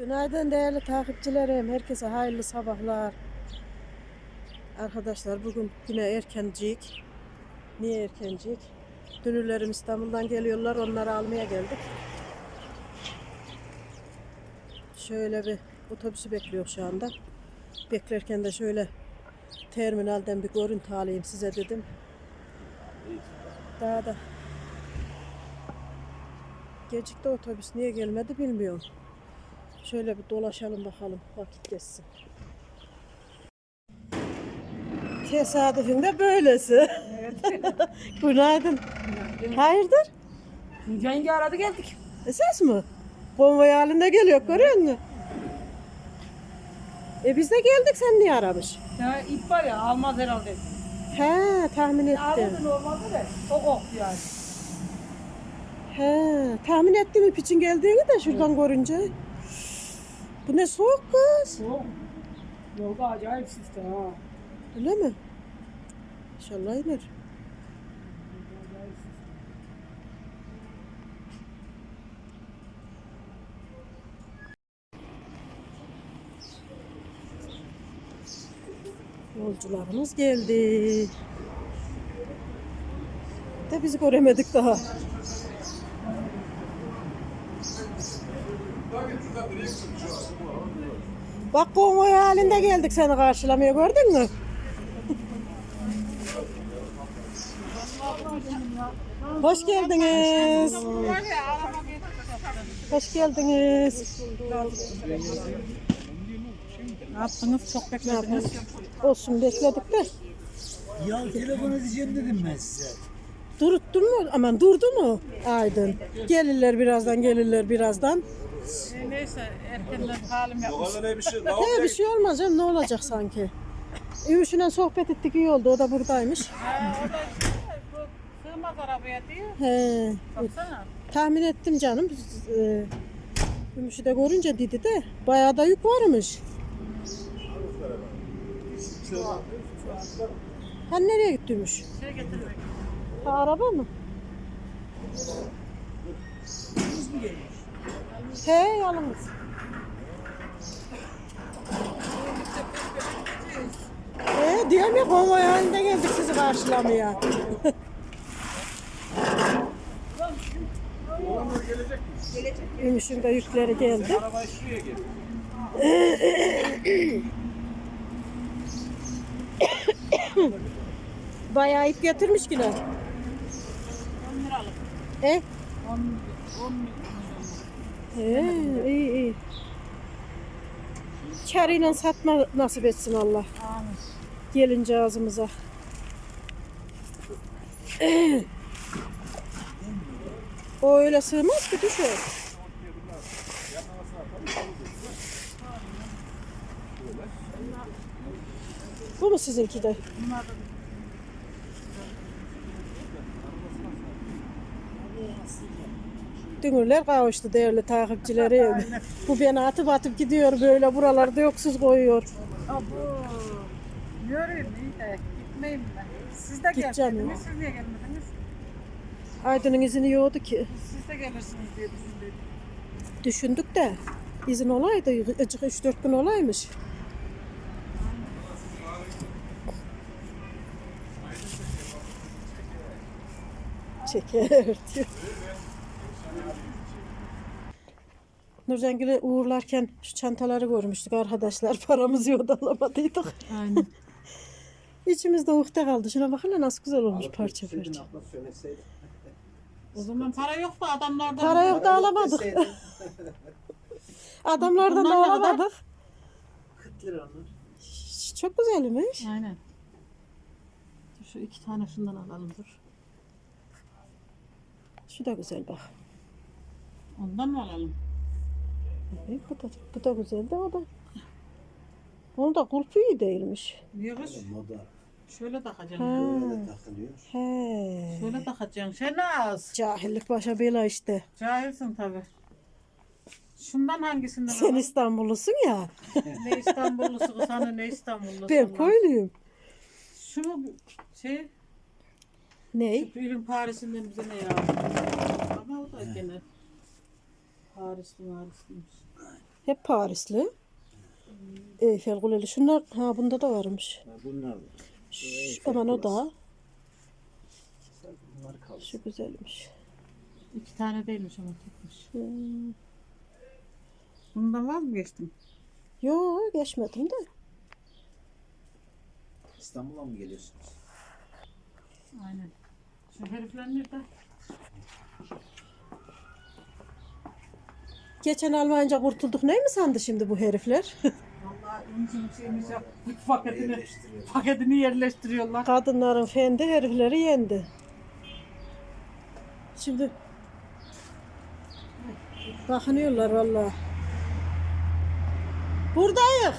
Günaydın değerli takipçilerim. Herkese hayırlı sabahlar. Arkadaşlar bugün yine erkencik. Niye erkencik? Dünürlerim İstanbul'dan geliyorlar. Onları almaya geldik. Şöyle bir otobüsü bekliyor şu anda. Beklerken de şöyle terminalden bir görüntü alayım size dedim. Daha da gecikti otobüs niye gelmedi bilmiyorum. Şöyle bir dolaşalım bakalım vakit geçsin. Tesadüfün de böylesi. Günaydın. Hayırdır? Yenge aradı geldik. Esas mı? Konvoy halinde geliyor görüyor musun? E biz de geldik sen niye aramış? Ya ip var ya almaz herhalde. He tahmin ettim. Almadı normalde de çok koktu yani. He tahmin ettim ip için geldiğini de şuradan görünce. Bu ne soğuk kız. Soğuk. Yolda acayip siste ha. Öyle mi? İnşallah iner. Yolcularımız geldi. De bizi göremedik daha. Bak konvoy halinde geldik seni karşılamaya gördün mü? Hoş geldiniz. Hoş geldiniz. Ne yaptınız? Çok beklediniz. Olsun bekledik de. Ya telefon edeceğim dedim ben size. Duruttun mu? Aman durdu mu? Aydın. Gelirler birazdan, gelirler birazdan. Neyse erkenden halim yapmış. Vallahi bir şey. Ne bir şey olmaz canım ne olacak sanki. Ümüş'üyle sohbet ettik iyi oldu. O da buradaymış. Ha, o da işte bu sığmaz arabaya diyor. He. Baksana. Tahmin ettim canım. Ee, Ümüş'ü de görünce dedi de bayağı da yük varmış. Ha nereye gitti? Şey getirecek. Ha, araba mı? He yalnız. He diyorum ya konvoy halinde geldik sizi karşılamaya. Ümüş'ün de yükleri geldi. Arabayı şuraya gel. Bayağı ip getirmiş ki lan. 10 liralık. He? 10 10 He, iyi iyi. Karıyla satma nasip etsin Allah. Amin. Gelince ağzımıza. o öyle sığmaz ki düşer. Bu mu sizinki de? Bunlar da Dünürler kavuştu değerli takipçilerim. Bu beni atıp atıp gidiyor böyle buralarda yoksuz koyuyor. Abo. Yürüyün iyi de gitmeyeyim ben. Siz de Gideceğim geldiniz. Siz niye gelmediniz? Aydın'ın izini yoktu ki. Siz de gelirsiniz diye düşündüm. Düşündük de izin olaydı. Acık 3-4 gün olaymış. Şeker diyor. Nurcangil'i uğurlarken şu çantaları görmüştük arkadaşlar. Paramızı yok da alamadıydık. Aynen. İçimizde uhde kaldı. Şuna bakın lan nasıl güzel olmuş parça parça. O zaman para yok da adamlardan. Para yok da alamadık. Adamlardan da alamadık. 40 lira onlar. Çok güzelmiş. Aynen. Şu iki tane şundan alalım dur. Şu da güzel bak. Ondan mı alalım? Evet, bu da, bu da güzel de o da. Onun da kulpu iyi değilmiş. Niye kız? Moda. Şöyle takacaksın. Böyle takılıyor. He. Şöyle takacaksın. Şenaz. Cahillik başa bela işte. Cahilsin tabi. Şundan hangisinden Sen alalım? İstanbullusun ya. Ne İstanbullusu kız hani ne İstanbullusu. Ben Allah. koyluyum. Şu şey? Ney? Ürün Paris'inden bize ne yazdı? Ama o da gene Parisli Marisliymiş. Hep Parisli. Eyfel Kuleli. Şunlar ha bunda da varmış. Ha, Bunlar Şş, aman o da. bunlar kalsın. Şu güzelmiş. İki tane değilmiş ama tutmuş. Hmm. Bundan vazgeçtim. Yo geçmedim de. İstanbul'a mı geliyorsunuz? Aynen. Şu herifler nerede? Geçen Almanca kurtulduk. Ne mi sandı şimdi bu herifler? Vallahi yok. Paketini, Yerleştiriyor. paketini yerleştiriyorlar. Kadınların fendi herifleri yendi. Şimdi bakınıyorlar valla. Buradayız.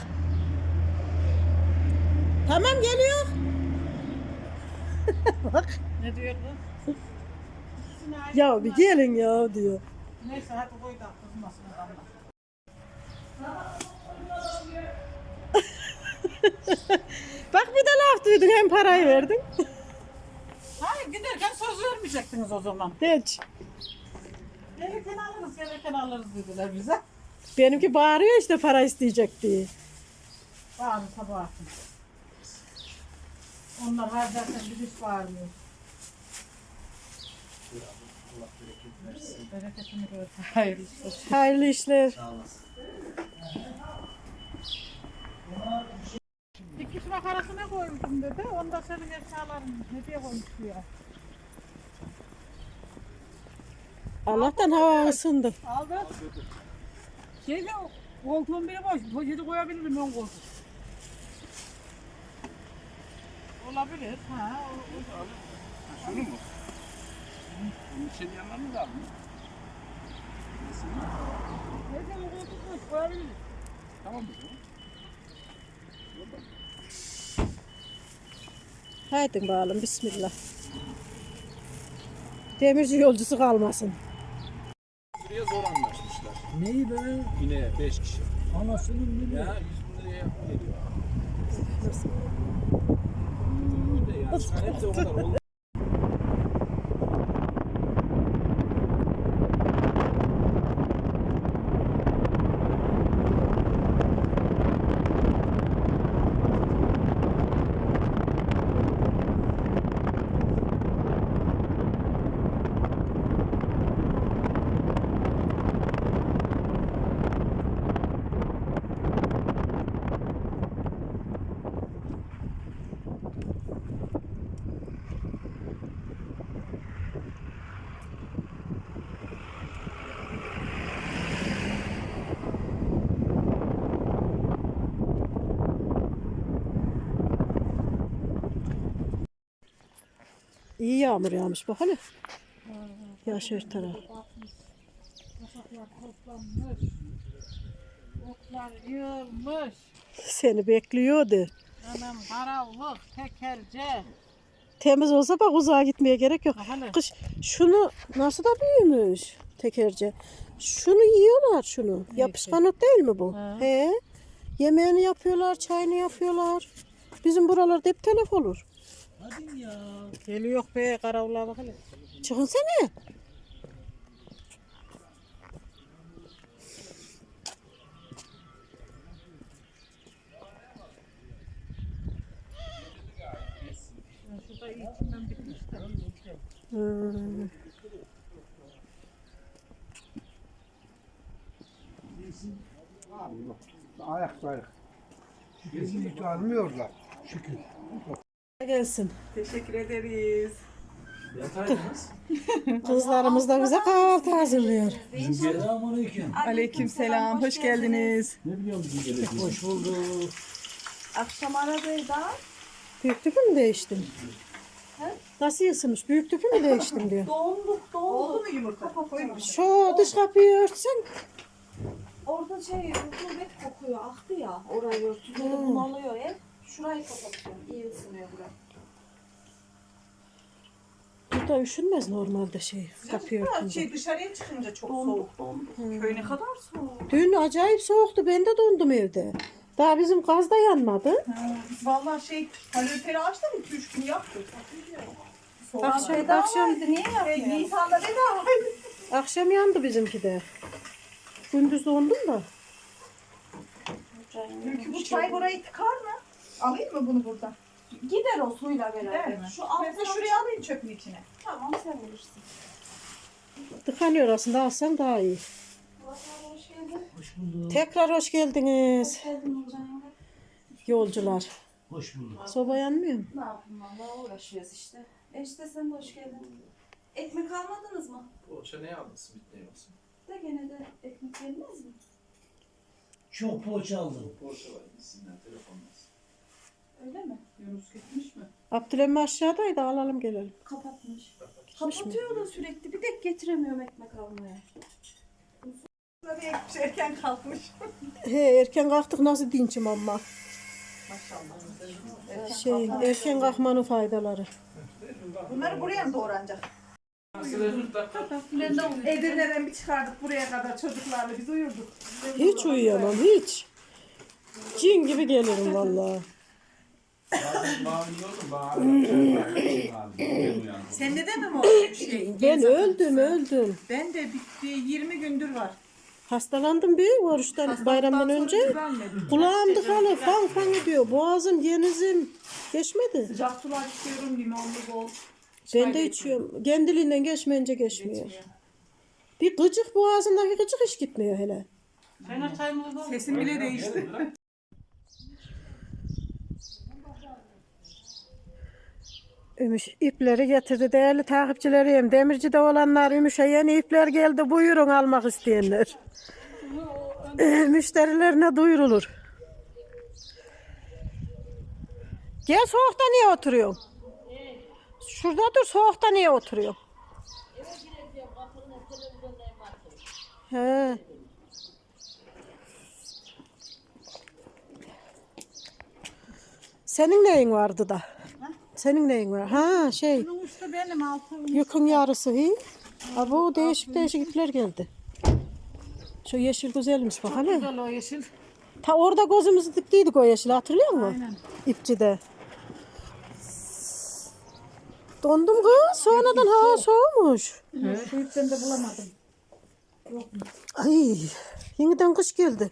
Tamam geliyor. Ne diyor kız? Ya bir gelin ya diyor. Neyse hadi koy da kızmasın adamlar. Bak bir de laf duydun hem parayı verdin. Hayır giderken söz vermeyecektiniz o zaman. Hiç. Gelirken alırız, gelirken alırız dediler bize. Benimki bağırıyor işte para isteyecek diye. Bağırın sabah atın. Onlar harcarken biz hiç bağırmıyor. Allah Bereketini gör. Hayırlı olsun. Hayırlı işler. Sağ olasın. Dikiş makarasına koymuşum dedi. Onda senin eşyaların ne diye koymuş ya. Allah'tan hava ısındı. Aldı. Şeyde koltuğun biri boş. Poşeti koyabilirim ön koltuğu. Olabilir. Ha, o, o, Şunu mu? Bunun için yanlarını da mı? Koyabiliriz. Tamam mı? Haydi bakalım bismillah. Demirci yolcusu kalmasın. Şuraya zor anlaşmışlar. Neyi be? Yine 5 kişi. Anasının biri. Ya 100 bin liraya geliyor. Öyle yani. Hep de o kadar İyi yağmur yağmış bak hele. Yaş her taraf. Kasaklar toplanmış. Otlar yığılmış. Seni bekliyordu. Anam karavlık, tekerce. Temiz olsa bak uzağa gitmeye gerek yok. Hele. Kış şunu nasıl da büyümüş tekerce. Şunu yiyorlar şunu. Yapışkan ot değil mi bu? He. He. Yemeğini yapıyorlar, çayını yapıyorlar. Bizim buralarda hep telef olur. Hadi ya. Geliyor be karavlığa bak hele. Çıkın sene. Hmm. Ayak ayak. Kesinlikle almıyorlar. Şükür. Gelsin. Teşekkür ederiz. Yataydınız. Kızlarımız da bize kahvaltı hazırlıyor. Selamünaleyküm. Aleykümselam. Hoş geldiniz. Ne biliyorum bizim geleceğiz? Hoş bulduk. Akşam aradaydı. Büyük tüpü mü değiştin? Nasıl ısınmış? Büyük tüpü mü değiştin diyor. Donduk donduk. Oldu mu yumurta? Şu dış kapıyı örtsen. Orada şey rutubet kokuyor, aktı ya orayı de bunalıyor ev. Şurayı kapatıyorum, iyi ısınıyor burası. Burada üşünmez normalde şey kapıyı örtünce. Şey dışarıya çıkınca çok soğuk. Donduk. Köy ne kadar soğuk. Dün acayip soğuktu. Ben de dondum evde. Daha bizim gaz da yanmadı. Biz vallahi şey kaloriferi açtım 2-3 gün yaptık. Soğuk. Akşam, akşam, Bedavaydı, niye Şey, yapmıyor? Nisan'da bedavaydı. akşam yandı bizimki de. Gündüz dondum da. Çünkü bu çay burayı tıkar mı? Alayım mı bunu buradan? Gider o suyla beraber. Şu altına şuraya alayım çöpün içine. Tamam sen bilirsin. Tıkanıyor aslında alsan daha iyi. Hoş geldin. Hoş bulduk. Tekrar hoş geldiniz Hoş geldin yolcular. Hoş bulduk. Soba yanmıyor mu? Ne yapayım valla uğraşıyoruz işte. E işte sen de hoş geldin. Ekmek almadınız mı? Poğaça ne? Simit ne olsun? De gene de ekmek yenmez mi? Çok poğaça aldım. Poğaça var. Gitsinler telefonla. Öyle mi? Yunus gitmiş mi? Abdülhammi aşağıdaydı alalım gelelim. Kapatmış. Kapatıyor da sürekli. Bir de getiremiyorum ekmek almaya. Ekmiş erken kalkmış. He erken kalktık nasıl dinçim ama. Maşallah. Şey erken kalkmanın faydaları. Bunları buraya mı doğranacak? Edirne'den bir çıkardık buraya kadar çocuklarla biz uyurduk. Hiç uyuyamam hiç. Cin gibi gelirim vallahi. Sende de mi mi oldu bir şey? Ben öldüm öldüm. Ben de bir, bir 20 gündür var. Hastalandım bir oruçtan bayramdan önce. Kulağım tıkalı fan fan ediyor. Boğazım yenizim geçmedi. Sıcak sular içiyorum limonlu bol. Ben de içiyorum. Kendiliğinden geçmeyince geçmiyor. Bir gıcık boğazımdaki gıcık hiç gitmiyor hele. Sesim bile değişti. Ümüş ipleri getirdi değerli takipçilerim. Demirci'de olanlar Ümüş'e yeni ipler geldi. Buyurun almak isteyenler. Müşterilerine duyurulur. Gel soğukta niye oturuyorsun? Şurada dur soğukta niye oturuyorsun? He. Senin neyin vardı da? Senin neyin var? Ha şey. Bunun üstü benim altım. Yükün yarısı hi. Ha bu değişik değişik ipler geldi. Şu yeşil güzelmiş bak hele. Güzel o yeşil. Ta orada gözümüzü diktiydik o yeşil hatırlıyor musun? Aynen. İpçide. Dondum kız. Sonradan hava soğumuş. Şu ipten de bulamadım. Ay, yeniden kış geldi.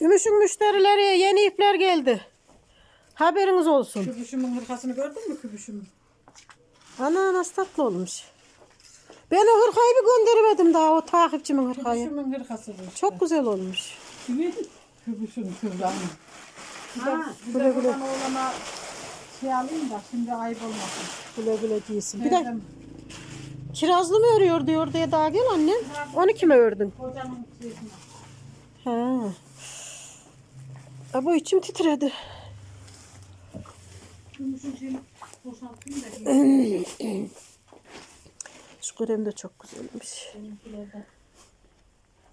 Ümüş'ün müşterileri yeni ipler geldi. Haberiniz olsun. Kübüşümün hırkasını gördün mü kübüşümün? Ana nasıl tatlı olmuş. Ben o hırkayı bir gönderemedim daha o takipçimin hırkayı. Kübüşümün hırkası bu. Çok güzel olmuş. Kimin? Kübüşün kızlarının. Ha, bir güle de güle. buradan oğlana şey alayım da şimdi ayıp olmasın. Güle güle giysin. Bir de kirazlı mı örüyor diyor diye daha gel annem. Onu kime ördün? Kocanın şeysine. Ha. Abo içim titredi. Şeyini da. Şu krem de çok güzelmiş. Benimkiler de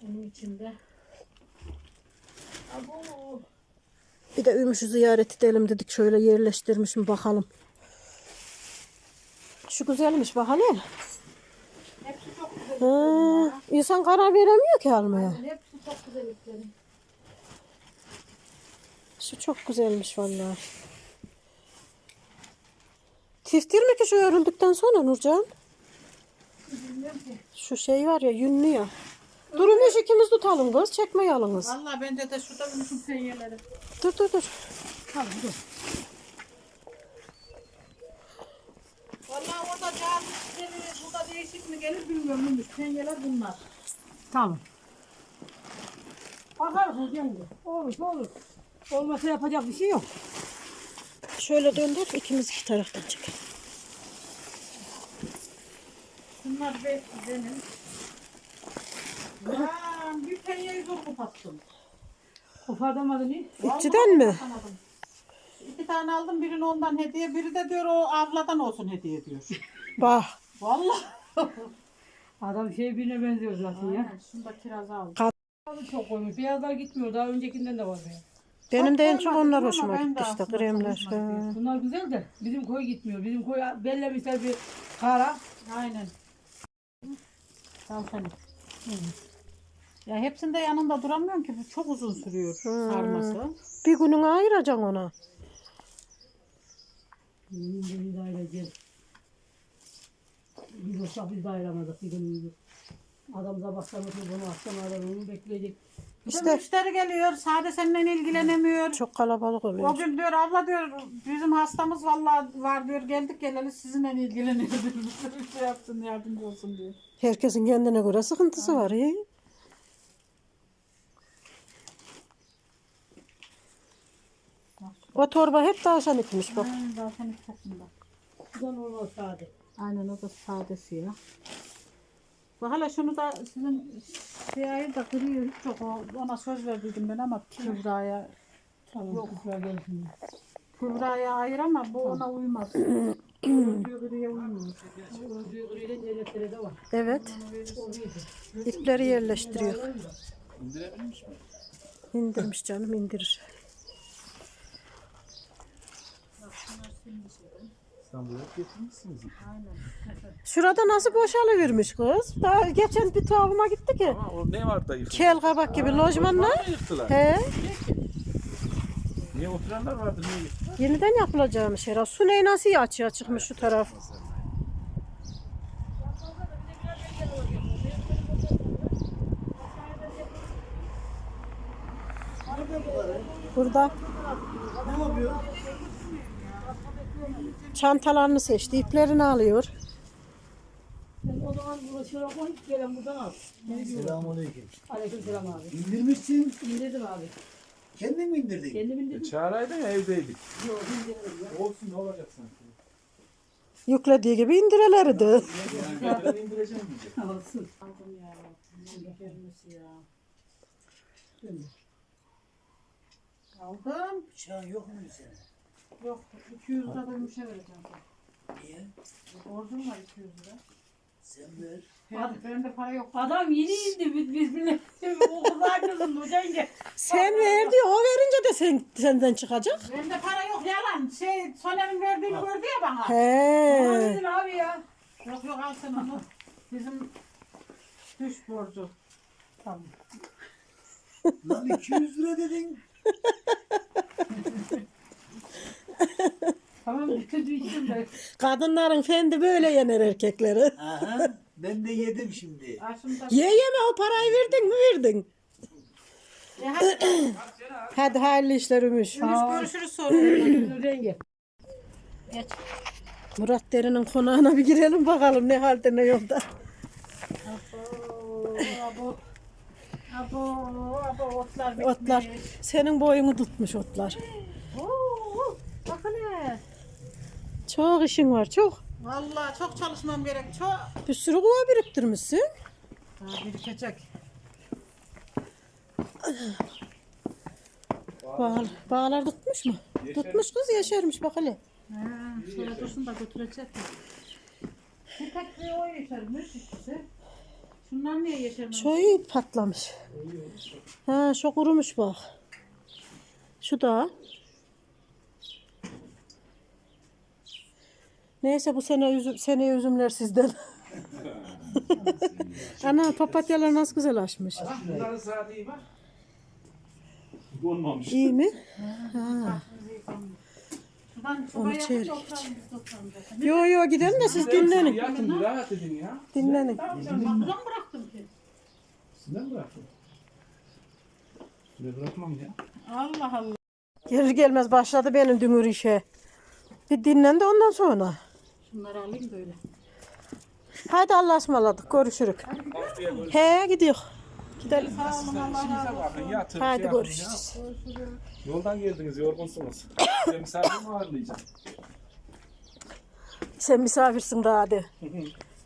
onun içinde. Bir de Ümüş'ü ziyaret edelim dedik. Şöyle yerleştirmişim bakalım. Şu güzelmiş bak hele. Hepsi çok güzel. Ha, insan karar veremiyor ki almaya. Hepsi çok güzel. Şu çok güzelmiş vallahi. Tiftir mi ki şu örüldükten sonra Nurcan? Şu şey var ya yünlü ya. Durmuş ikimiz tutalım kız. Çekme yalınız. Valla bende de şurada unutun penyeleri. Dur dur dur. Tamam dur. Valla orada cevap gelir, burada değişik mi gelir bilmiyorum. Neymiş, penyeler bunlar. Tamam. Bakarsın kendi. Olur olur. Olmasa yapacak bir şey yok. Şöyle döndür ikimiz iki taraftan çekelim. Bunlar be, benim. Aa, bir penyeyi zor kopattım. Kopartamadın hiç. İpçiden mi? Anladım. İki tane aldım birini ondan hediye biri de diyor o abladan olsun hediye diyor. Bak. Vallahi. Adam şey birine benziyor zaten ya. Aynen, şunu da kiraz aldım. Beyazı çok koymuş. Beyazlar gitmiyor. Daha öncekinden de var ya. Benim de en çok onlar hoşuma gitti işte kremler. Bunlar güzel de bizim koy gitmiyor. Bizim koy bellemişler bir kara. Aynen. Al seni. Ya hepsinde yanında duramıyorum ki. Bu çok uzun sürüyor sarması. Bir gününü ayıracaksın ona. Bizim de bir daire gel. Biz ayıramadık bir gün. Adam sabahtan oturup bunu akşam onu bekleyecek. İşte müşteri geliyor. Sade seninle ilgilenemiyor. çok kalabalık O oluyor. gün diyor abla diyor bizim hastamız vallahi var diyor geldik geleli sizinle ilgileniyor diyor. Bir şey yapsın yardımcı olsun diyor. Herkesin kendine göre sıkıntısı var. iyi. O torba hep tavşan itmiş bak. Aynen zaten içerisinde. Bu da normal sade. Aynen o da sade siyah. Bak hala şunu da sizin siyahı da kırıyor hiç çok o, ona söz verdiydim ben ama Kübra'ya Tamam. Yok. Gelsin. Kübra'ya ayır ama bu ona uymaz. Kübra'ya uymuyor. Öyle devletlere de var. Evet. İpleri yerleştiriyor. İndirebilmiş mi? İndirmiş canım indirir. İstanbul'a getirmişsiniz. Şurada nasıl boşalıvermiş kız? Daha geçen bir tuhafıma gitti ki. Ama o ne var da yıkıldı? Kel kabak gibi lojmanlar. Yıktılar? He, Niye oturanlar vardı niye yıktılar? yeniden yapılacakmış herhalde. Su neyi nasıl açığa çıkmış şu taraf. Burada. Ne yapıyor? Çantalarını seçti, iplerini alıyor. Sen o zaman burada şöyle koy, gelen buradan al. Selamünaleyküm. Aleyküm selam abi. İndirmişsin. İndirdim abi. Kendin mi indirdin? Kendim E, indirdim. çağıraydın ya evdeydik. Yok indirmedim ya. Olsun ne olacak sanki? Yüklediği gibi indirelerdi. Yani ben indireceğim diyecek. Alsın. Aldım ya. Gelmesi ya. Aldım. Bıçağın yok mu senin? Yok 200 lira da müşe vereceğim. Niye? Borcum var 200 lira. Sen ver. Ben, bende para yok. Adam yeni indi biz biz bile. o kızlar kızım bu denge. Sen verdi, o verince de sen, senden çıkacak. Bende para yok yalan. Şey Soner'in verdiğini gördü ya bana. He. Dedim abi ya. Yok yok al sen onu. Bizim düş borcu. Tamam. Lan 200 lira dedin. Tamam bütün düştüm de. Kadınların fendi böyle yener erkekleri. Aha. Ben de yedim şimdi. Aşımda. Ye yeme o parayı verdin mi verdin. E, hadi Hadi hayırlı işler Ümüş. görüşürüz sonra. Geç. Murat Derin'in konağına bir girelim bakalım ne halde ne yolda. Abo. Abo. Abo otlar bitmiş. Otlar senin boyunu tutmuş otlar. Bakın hele. Çok işin var çok. Vallahi çok çalışmam gerek. Çok. Bir sürü kova biriktirmişsin. Daha birikecek. Bağ, bağlar tutmuş mu? Tutmuş kız yeşermiş bak hele. Ha, şöyle dursun da götürecek. Bir tek bir o yeşermiş ikisi. Şunlar niye yeşermemiş? Şu iyi patlamış. Ha şu kurumuş bak. Şu da. Neyse bu sene üzüm, seneye üzümler sizden. Ana papatyalar nasıl güzel açmış. Bunların saati iyi bak. Donmamış. İyi mi? Onu çeyrek. Yo yo gidelim de siz dinlenin. Yatın bir rahat edin ya. Dinlenin. Buradan bıraktım ki. Sizden bıraktım. Üstüne bırakmam ya. Allah Allah. Gelir gelmez başladı benim dünür işe. Bir dinlen de ondan sonra. Şunları alayım böyle. Hadi Allah'a ısmarladık. Görüşürük. He gidiyor. Gidelim. İşinize bakın yatın. Hadi şey görüşürüz. ya. Yoldan geldiniz yorgunsunuz. Size misafir mi ağırlayacağım? Sen misafirsin daha hadi.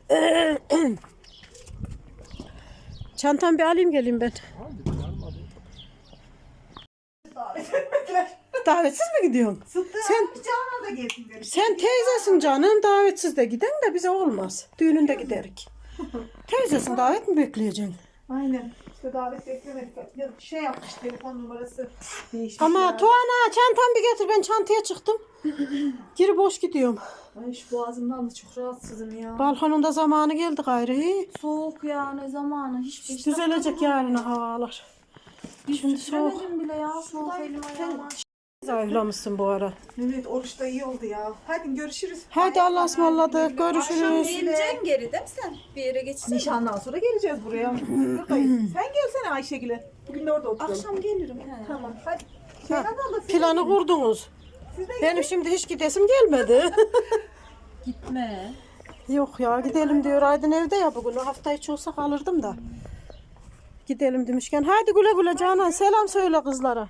Çantamı bir alayım geleyim ben. Davetsiz mi gidiyorsun? Sen Canan da gelsin demiş. sen teyzesin canım. Davetsiz de giden de bize olmaz. Düğününde giderik. Teyzesin davet mi bekleyeceksin? Aynen. İşte davet beklemedik. Ya Şey yapmış telefon numarası. Değişmiş Ama ya. Tuana çantamı bir getir. Ben çantaya çıktım. Geri boş gidiyorum. Ay şu boğazımdan da çok rahatsızım ya. Balkonunda zamanı geldi gayrı. Soğuk ya ne zamanı hiç Düzelecek yarın havalar. Şimdi soğuk. Bile ya soğuk elim ayağıma. Zayıflamışsın bu ara. Evet oruçta iyi oldu ya. Hadi görüşürüz. Hadi Allah'a ısmarladık. Görüşürüz. Geleceksin geri değil mi sen? Bir yere geçeceksin. Nişandan sonra geleceğiz buraya. Buradayız. Sen gelsene Ayşegül'e. Bugün de orada oturalım. Akşam gelirim. He. Tamam. Hadi. Ha, Şeyden siz Planı kurdunuz. siz de Benim şimdi hiç gidesim gelmedi. Gitme. Yok ya gidelim diyor Aydın evde ya bugün. Hafta içi olsa kalırdım da. Gidelim demişken. Hadi güle güle Canan. Selam söyle kızlara.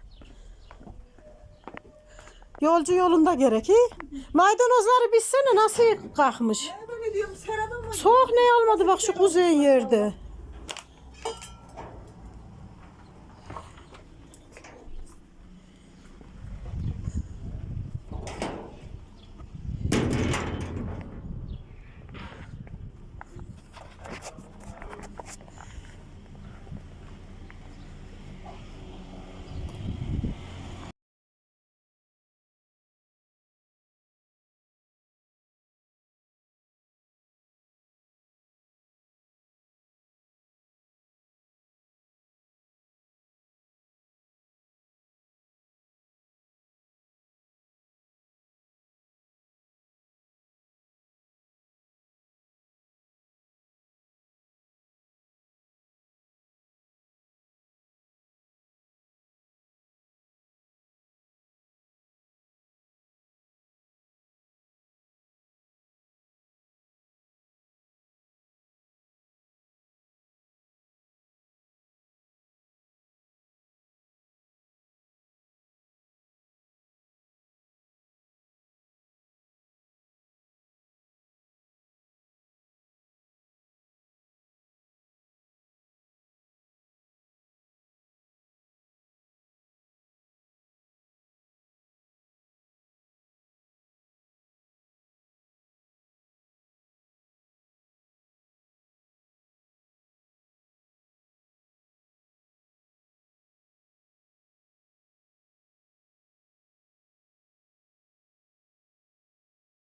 Yolcu yolunda gerek. He? Maydanozları bizsene nasıl kalkmış. Ben diyorum mı? Soğuk ne almadı bak şu kuzey yerde.